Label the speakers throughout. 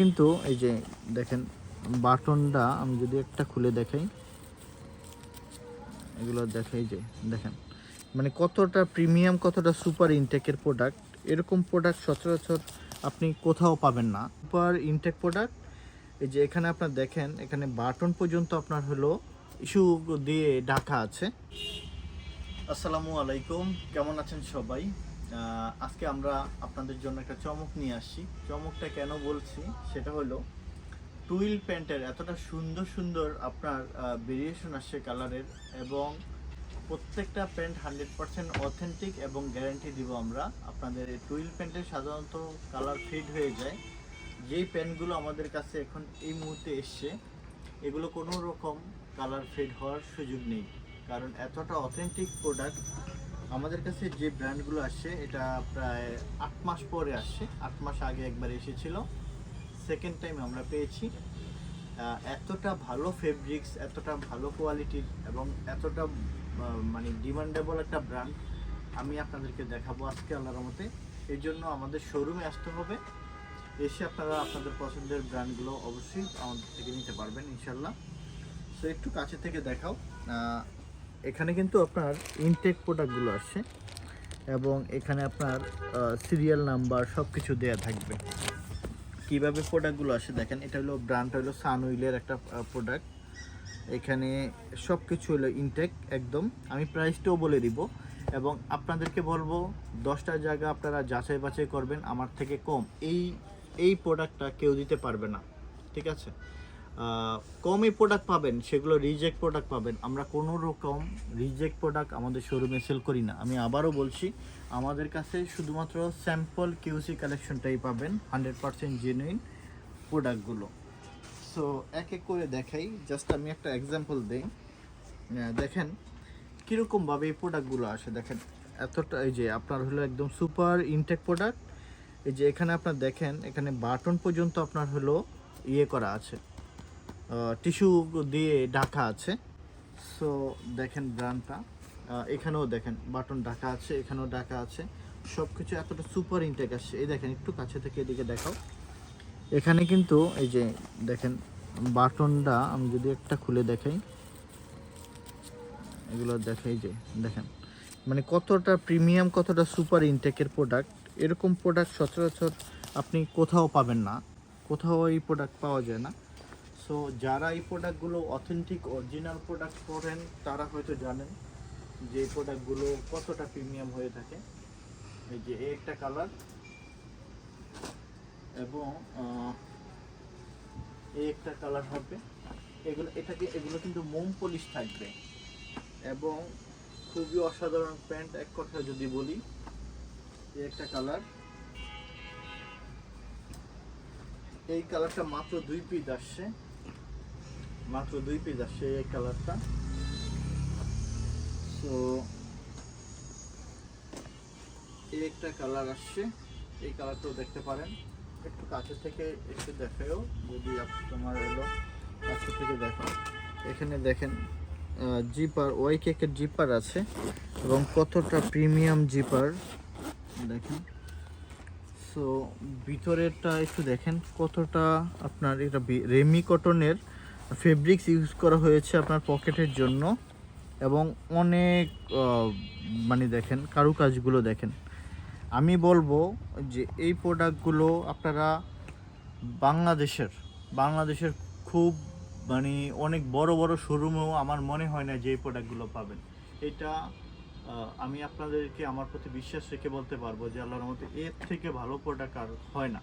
Speaker 1: কিন্তু এই যে দেখেন, বাটনটা আমি যদি একটা খুলে দেখাই, এগুলো দেখাই যে, দেখেন মানে কতটা প্রিমিয়াম, কতটা সুপার ইনটেকের প্রোডাক্ট, এরকম প্রোডাক্ট সচরাচর আপনি কোথাও পাবেন না। সুপার ইনটেক প্রোডাক্ট, এই যে এখানে আপনার দেখেন, এখানে বাটন পর্যন্ত আপনার হলো ইস্যু দিয়ে ঢাকা আছে। আসসালামু আলাইকুম, কেমন আছেন সবাই? আজকে আমরা আপনাদের জন্য একটা চমক নিয়ে আসছি। চমকটা কেন বলছি? সেটা হলো, টুইল প্যান্টের এতটা সুন্দর সুন্দর আপনার ভেরিয়েশন আসছে কালারের এবং প্রত্যেকটা প্যান্ট হান্ড্রেড পার্সেন্ট অথেন্টিক এবং গ্যারান্টি দিব আমরা। আপনাদের এই টুইল প্যান্টের সাধারণত কালার ফিড হয়ে যায়। যেই প্যান্টগুলো আমাদের কাছে এখন এই মুহূর্তে এসছে, এগুলো কোনো রকম কালার ফেড হওয়ার সুযোগ নেই। কারণ এতটা অথেন্টিক প্রোডাক্ট আমাদের কাছে যে ব্র্যান্ডগুলো আসছে, এটা প্রায় আট মাস পরে আসছে। আট মাস আগে একবার এসেছিল। সেকেন্ড টাইম আমরা পেয়েছি। এতটা ভালো ফেব্রিক্স এতটা ভালো কোয়ালিটির এবং এতটা মানে ডিমান্ডেবল একটা ব্র্যান্ড আমি আপনাদেরকে দেখাবো আজকে আল্লাহর মতে এই জন্য আমাদের শোরুমে আসতে হবে। এসে আপনারা আপনাদের পছন্দের ব্র্যান্ডগুলো অবশ্যই আমাদের থেকে নিতে পারবেন ইনশাল্লাহ সো একটু কাছে থেকে দেখাও। এখানে কিন্তু আপনার ইনটেক প্রোডাক্টগুলো আসছে এবং এখানে আপনার সিরিয়াল নাম্বার সব কিছু দেওয়া থাকবে। কীভাবে প্রোডাক্টগুলো আসে দেখেন, এটা হলো ব্র্যান্ড হলো সানউইলের একটা প্রোডাক্ট এখানে সব কিছু হলো ইনটেক একদম। আমি প্রাইসটাও বলে দিব এবং আপনাদেরকে বলব, দশটা জায়গা আপনারা যাচাই বাছাই করবেন, আমার থেকে কম। এই এই প্রোডাক্টটা কেউ দিতে পারবে না, ঠিক আছে? কমই প্রোডাক্ট পাবেন, সেগুলো রিজেক্ট প্রোডাক্ট পাবেন। আমরা কোনো রকম রিজেক্ট প্রোডাক্ট আমাদের শোরুমে সেল করি না। আমি আবারও বলছি, আমাদের কাছে শুধুমাত্র স্যাম্পল কিউসি কালেকশনটাই পাবেন হান্ড্রেড পার্সেন্ট জেনুইন প্রোডাক্টগুলো সো এক এক করে দেখাই জাস্ট আমি একটা এক্সাম্পল দিই। দেখেন কীরকমভাবে এই প্রোডাক্টগুলো আসে। দেখেন, এতটা, এই যে আপনার হলো একদম সুপার ইনটেক প্রোডাক্ট এই যে এখানে আপনার দেখেন, এখানে বাটন পর্যন্ত আপনার হলো ইয়ে করা আছে। টিস্যু দিয়ে ঢাকা আছে। সো দেখেন ব্র্যান্ডটা এখানেও দেখেন বাটন ঢাকা আছে, এখানেও ঢাকা আছে। সব কিছু এতটা সুপার ইনটেক আসছে। এই দেখেন, একটু কাছে থেকে এদিকে দেখাও। এখানে কিন্তু এই যে দেখেন, বাটনটা আমি যদি একটা খুলে দেখাই। এগুলো দেখাই যে, দেখেন। মানে কতটা প্রিমিয়াম কতটা সুপার ইনটেকের প্রোডাক্ট এরকম প্রোডাক্ট সচরাচর আপনি কোথাও পাবেন না। কোথাও এই প্রোডাক্ট পাওয়া যায় না। সো যারা এই প্রোডাক্টগুলো অথেন্টিক অরিজিনাল প্রোডাক্ট করেন, তারা হয়তো জানেন যে এই প্রোডাক্টগুলো কতটা প্রিমিয়াম হয়ে থাকে। এই যে একটা কালার এবং এই একটা কালার হবে। এগুলো, এটাকে, এগুলো কিন্তু মোম পলিশ থাকবে। এবং খুবই অসাধারণ প্যান্ট এক কথা যদি বলি, এই একটা কালার এই কালারটা মাত্র দুই পিস আসছে। মাত্র দুই পিস আসছে এই কালারটা সো এই একটা কালার আসছে। এই কালারটাও দেখতে পারেন। একটু কাছে থেকে একটু দেখেও যদি তোমার এলো, কাছে থেকে দেখো এখানে দেখেন জিপার ওয়াই কেকের জিপার আছে এবং কতটা প্রিমিয়াম জিপার দেখেন। সো ভিতরেরটা একটু দেখেন, কতটা আপনার এটা রেমি কটনের ফেব্রিক্স ইউজ করা হয়েছে আপনার পকেটের জন্য এবং অনেক মানে দেখেন, কারুকাজগুলো দেখেন। আমি বলব যে এই প্রোডাক্টগুলো আপনারা বাংলাদেশের বাংলাদেশের খুব মানে অনেক বড় বড় শোরুমেও আমার মনে হয় না যে এই প্রোডাক্টগুলো পাবেন। এটা আমি আপনাদেরকে আমার প্রতি বিশ্বাস রেখে বলতে পারব যে আল্লাহর মতো এর থেকে ভালো প্রোডাক্ট আর হয় না।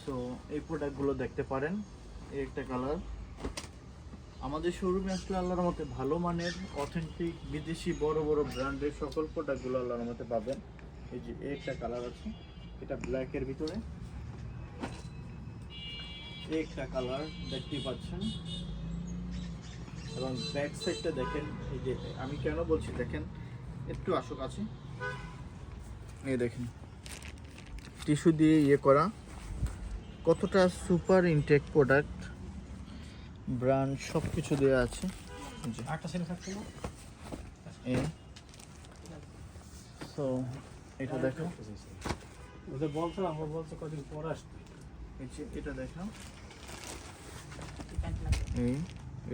Speaker 1: সো এই প্রোডাক্টগুলো দেখতে পারেন। এই একটা কালার আমাদের শোরুমে আসলে আল্লাহর মতে ভালো মানের অথেন্টিক বিদেশি বড় বড় ব্র্যান্ডের সকল প্রোডাক্টগুলো আল্লাহর মতে পাবেন। এই যে একটা কালার আছে, এটা ব্ল্যাকের ভিতরে। একটা কালার দেখতে পাচ্ছেন। এবং ব্যাক সাইডটা দেখেন, এই যে আমি কেন বলছি দেখেন, একটু আসুক আছে। এই দেখেন টিস্যু দিয়ে ইয়ে করা। কতটা সুপার ইনটেক প্রোডাক্ট ব্র্যান্ড সব কিছু দেওয়া আছে সো এটা দেখো
Speaker 2: ওদের বলছিলাম ও বলছে কদিন পর আসবে।
Speaker 1: এটা দেখো এই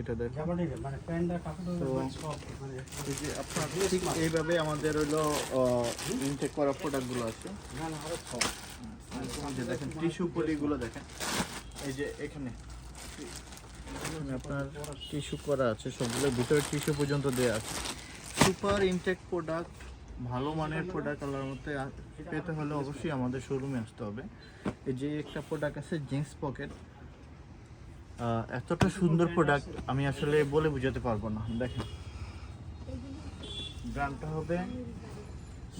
Speaker 1: এটা দেখো
Speaker 2: মানে প্যান্টটা সব মানে
Speaker 1: এই যে আপনার ঠিক এইভাবে আমাদের হলো ইনটেক করা প্রোডাক্টগুলো আছে।
Speaker 2: না না আরও সব।
Speaker 1: এই যে দেখেন টিস্যু পলিগুলো দেখেন। এই যে এখানে। আপনার টিস্যু করা আছে সবগুলোর ভিতরে টিস্যু পর্যন্ত দেওয়া আছে। সুপার ইনটেক প্রোডাক্ট ভালো মানের প্রোডাক্ট আল্লাহর মধ্যে পেতে হলে অবশ্যই আমাদের শোরুমে আসতে হবে। এই যে একটা প্রোডাক্ট আছে জিন্স পকেট এতটা সুন্দর প্রোডাক্ট আমি আসলে বলে বোঝাতে পারব না। দেখেন ব্র্যান্ডটা হবে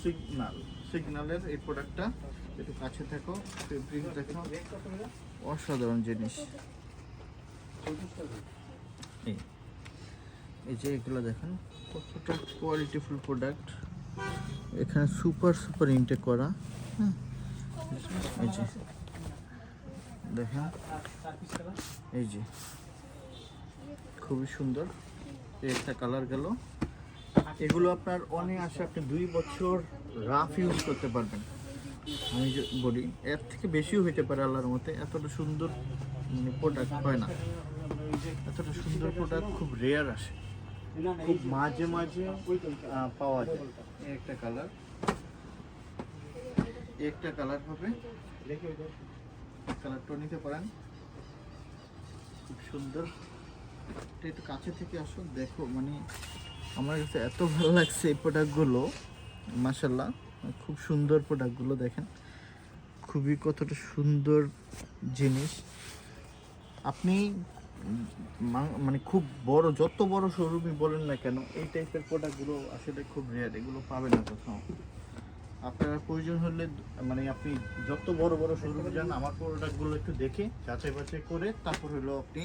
Speaker 1: সিগনাল সিগনালের এই প্রোডাক্টটা একটু কাছে থাকো ফেব্রিক দেখো। অসাধারণ জিনিস। এই যে এগুলো দেখেন, কতটা কোয়ালিটিফুল প্রোডাক্ট এখানে সুপার সুপার ইনটেক করা। হ্যাঁ এই যে, দেখেন, এই যে, খুবই সুন্দর। একটা কালার গেল। এগুলো আপনার অনেক আসে আপনি দুই বছর রাফ ইউজ করতে পারবেন। আমি বলি, এর থেকে বেশিও হইতে পারে আল্লাহর মতে, এতটা সুন্দর মানে প্রোডাক্ট হয় না। এতটা সুন্দর প্রোডাক্ট খুব রেয়ার আসে। খুব মাঝে মাঝে পাওয়া যায়। একটা কালার একটা কালার হবে। কালারটা নিতে পারেন। খুব সুন্দর। এটা একটু কাছে থেকে আসো, দেখো মানে আমার কাছে এত ভালো লাগছে এই প্রোডাক্টগুলো মাসাল্লাহ খুব সুন্দর প্রোডাক্টগুলো দেখেন। খুবই কতটা সুন্দর জিনিস। আপনি মানে খুব বড়, যত বড় শোরুমই বলেন না কেন, এই টাইপের প্রোডাক্টগুলো আসলে খুব রেয়ার এগুলো পাবেন না কোথাও। আপনার প্রয়োজন হলে মানে আপনি যত বড় বড় শোরুমে যান, আমার প্রোডাক্টগুলো একটু দেখে, যাচাই বাছাই করে, তারপর হলো আপনি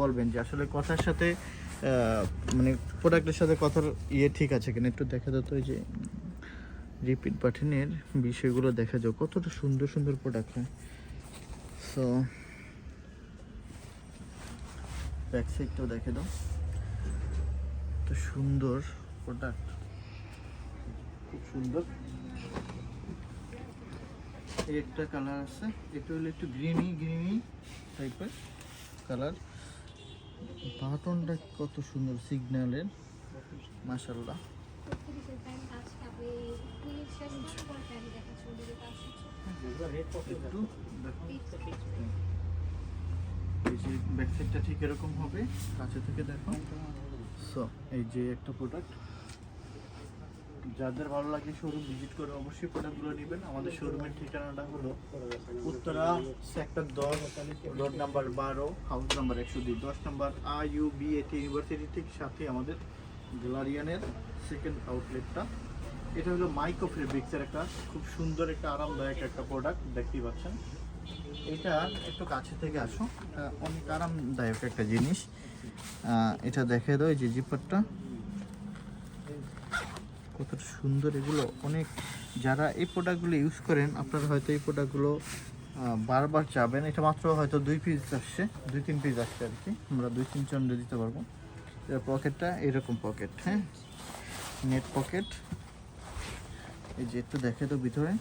Speaker 1: বলবেন যে আসলে কথার সাথে মানে প্রোডাক্টের সাথে কথার ইয়ে ঠিক আছে কিনা। একটু দেখা যেত ওই যে রিপিট বাটনের বিষয়গুলো দেখা যাও কতটা সুন্দর সুন্দর প্রোডাক্ট হয়। সো ব্যাক সাইডটাও দেখে দাও। তো সুন্দর প্রোডাক্ট খুব সুন্দর। এই একটা কালার আছে, এটা হলো একটু গ্রিনি গ্রিনি টাইপের কালার বাটনটা কত সুন্দর সিগন্যালের মাশাল্লাহ একটু দেখো। এই যে ব্যাক সাইডটা ঠিক এরকম হবে, কাছে থেকে দেখো। সো এই যে একটা প্রোডাক্ট যাদের ভালো লাগে শোরুম ভিজিট করে অবশ্যই প্রোডাক্টগুলো নেবেন। আমাদের শোরুমের ঠিকানাটা হলো উত্তরা সেক্টর দশ রোড নাম্বার বারো হাউস নাম্বার একশো দুই। দশ number I U B A T university ঠিক সাথে আমাদের গ্লারিয়ানের সেকেন্ড আউটলেটটা এটা হলো মাইক্রো ফেব্রিক্সের একটা খুব সুন্দর, একটা আরামদায়ক একটা প্রোডাক্ট দেখতেই পাচ্ছেন। এটা একটু কাছে থেকে আসো। অনেক আরামদায়ক একটা জিনিস। এটা দেখে দাও যে জিপারটা। কতটা সুন্দর এগুলো। অনেক যারা এই প্রোডাক্টগুলো ইউজ করেন, আপনারা হয়তো এই প্রোডাক্টগুলো বারবার চাবেন। এটা মাত্র হয়তো দুই পিস আসছে, দুই তিন পিস আসছে আর কি। আমরা দুই তিন চন্ডে দিতে পারব। এর পকেটটা এরকম পকেট হ্যাঁ? নেট পকেট এই যে একটু দেখে তো ভিতরে।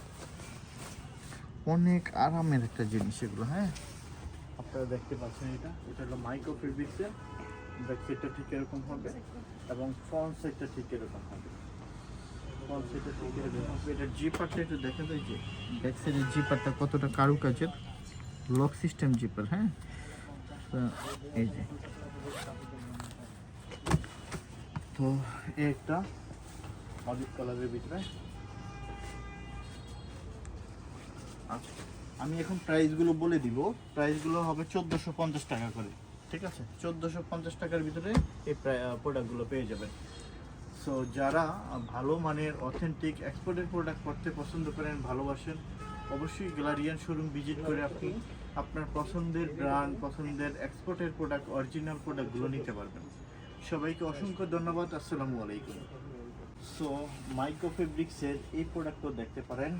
Speaker 1: অনেক আরামের একটা জিনিস এগুলো হ্যাঁ? আপনারা দেখতে পাচ্ছেন এটা। এটা হলো মাইক্রো ফেব্রিক্সের ব্যাক সাইডটা ঠিক এরকম হবে এবং ফ্রন্ট সাইডটা ঠিক এরকম হবে। ফ্রন্ট ঠিক এরকম এটা জিপারটা একটু দেখেন তো যে। ব্যাক সাইডের জিপারটা কতটা কারুকাজের লক সিস্টেম জিপার হ্যাঁ? এই যে। তো একটা অলিভ কালারের ভিতরে। আচ্ছা। আমি এখন প্রাইসগুলো বলে দিব। প্রাইসগুলো হবে চোদ্দোশো পঞ্চাশ টাকা করে। ঠিক আছে? চোদ্দোশো পঞ্চাশ টাকার ভিতরে এই প্রোডাক্টগুলো পেয়ে যাবেন। সো যারা ভালো মানের অথেন্টিক এক্সপোর্টের প্রোডাক্ট করতে পছন্দ করেন, ভালোবাসেন, অবশ্যই গ্যালারিয়ান শোরুম ভিজিট করে আপনি আপনার পছন্দের ব্র্যান্ড পছন্দের এক্সপোর্টের প্রোডাক্ট অরিজিনাল প্রোডাক্টগুলো নিতে পারবেন। সবাইকে অসংখ্য ধন্যবাদ। আসসালামু আলাইকুম। সো মাইক্রো ফেব্রিক্সের এই প্রোডাক্টও দেখতে পারেন।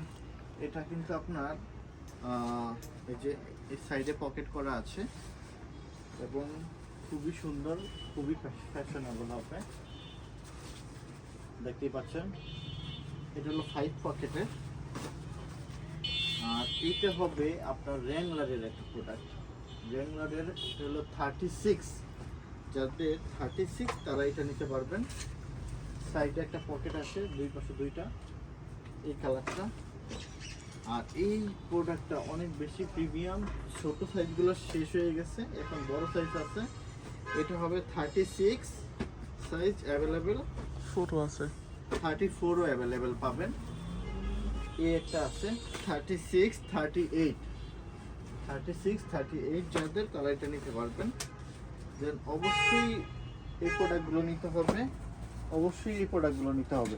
Speaker 1: এটা কিন্তু আপনার এই যে এই সাইডে পকেট করা আছে এবং খুবই সুন্দর, খুবই ফ্যাশনেবল হবে। দেখতেই পাচ্ছেন, এটা হলো ফাইভ পকেটের আর এটা হবে আপনার র্যাংলারের একটা প্রোডাক্ট র্যাংলারের হলো থার্টি সিক্স যাদের থার্টি সিক্স তারা এটা নিতে পারবেন। সাইডে একটা পকেট আছে, দুই পাশে দুইটা। এই কালারটা আর এই প্রোডাক্টটা অনেক বেশি প্রিমিয়াম ছোট সাইজগুলো শেষ হয়ে গেছে এখন বড় সাইজ আছে। এটা হবে thirty six size available
Speaker 3: photo আছে।
Speaker 1: থার্টি ফোরও অ্যাভেলেবেল পাবেন। এই একটা আছে thirty six thirty eight thirty six thirty eight যাদের তারা এটা নিতে পারবেন। দেন অবশ্যই এই প্রোডাক্টগুলো নিতে হবে। অবশ্যই এই প্রোডাক্টগুলো নিতে হবে।